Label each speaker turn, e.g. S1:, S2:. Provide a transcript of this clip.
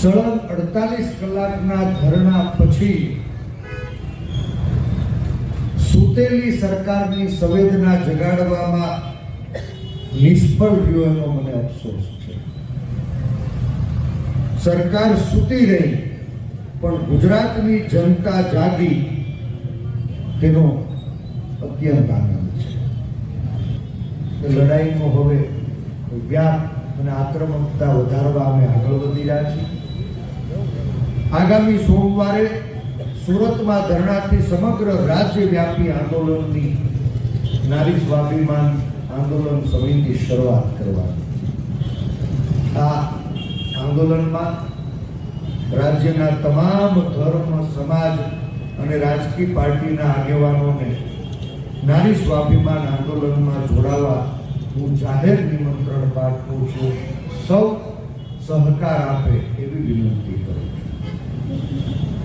S1: સળંગ અડતાલીસ કલાકના ધરણા પછી સૂતેલી સરકારની સંવેદના જગાડવામાં નિષ્ફળ રહ્યો એનો મને અફસોસ છે. સરકાર સૂતી રહી, પણ ગુજરાતની જનતા જાગી તેનો અત્યંત આનંદ છે. લડાઈનો હવે વ્યાપ અને આક્રમકતા વધારવા આગામી સોમવારે સુરતમાં ધરણાથી સમગ્ર રાજ્યવ્યાપી આંદોલનની નારી સ્વાભિમાન આંદોલન સમિતિ શરૂઆત કરવાની. આ આંદોલનમાં રાજ્યના તમામ ધર્મ, સમાજ અને રાજકીય પાર્ટીના આગેવાનોને નારી સ્વાભિમાન આંદોલનમાં જોડાવા હું જાહેર નિમંત્રણ પાઠવું છું. સૌ સહકાર આપે એવી વિનંતી.